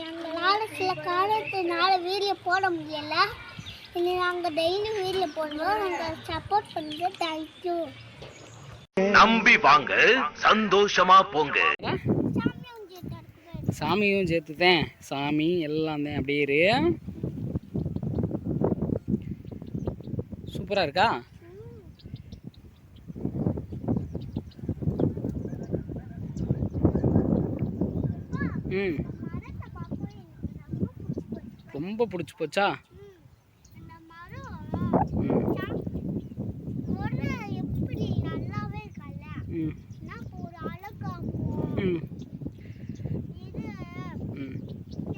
எங்களால் சில காரணத்தினால வீடியோ போட முடியல. இனி நாங்கள் டெய்லி வீடியோ போடுவோம். நாங்கள் சப்போர்ட் பண்ணுங்க தேங்க்யூ நம்பி வாங்க சந்தோஷமா போங்க. சாமியும் சேர்த்துதேன் சாமி எல்லாம் தான் அப்படியே சூப்பராக இருக்கா ம் ரொம்ப பிடிச்சி போச்சா இந்த மரம் ம் ஒரு எப்படி நல்லாவே இருக்கல ம் நான் இப்போ ஒரு அழகாகும் ம் இது ம் இது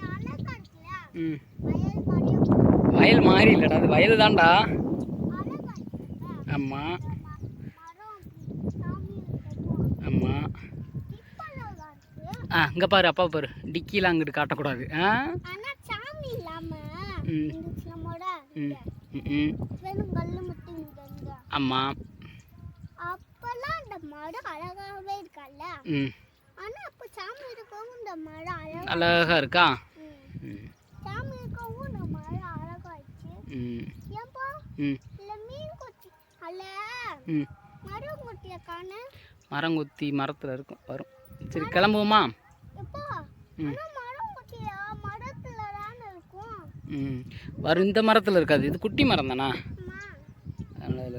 அழகா பிடிச்சி ம். வயல் வயல் மாறி இல்லைடா அது வயல் தான்டா அழகா ஆமாம் ம- மரம் சாமி இருக்கும் ஆமாம் இப்ப அழகா இருக்கு ஆ இங்கே பாரு அப்பா பாரு. டிக்கிலாம் அங்கிட்டு காட்டக்கூடாது. ஆ? ஆமாம் அப்பெல்லாம் இந்த மரம் அழகாவே இருக்கல்ல? ம். ஆனா அப்ப சாமி இருக்கவும் இந்த மரம் அழகா அழகா இருக்கா? சாமி இருக்கவும் இந்த மரம் அழகாச்சு ஏன்பா? ம். இல்ல மீன் கொத்தி அல்ல. மரம் கொத்திய காண? மரங்கொத்தி மரத்தில் இருக்கும் வரும். சரி கிளம்புவோமா? ம். வரும் இந்த மரத்தில் இருக்காது. இது குட்டி மரம் தானா? அதனால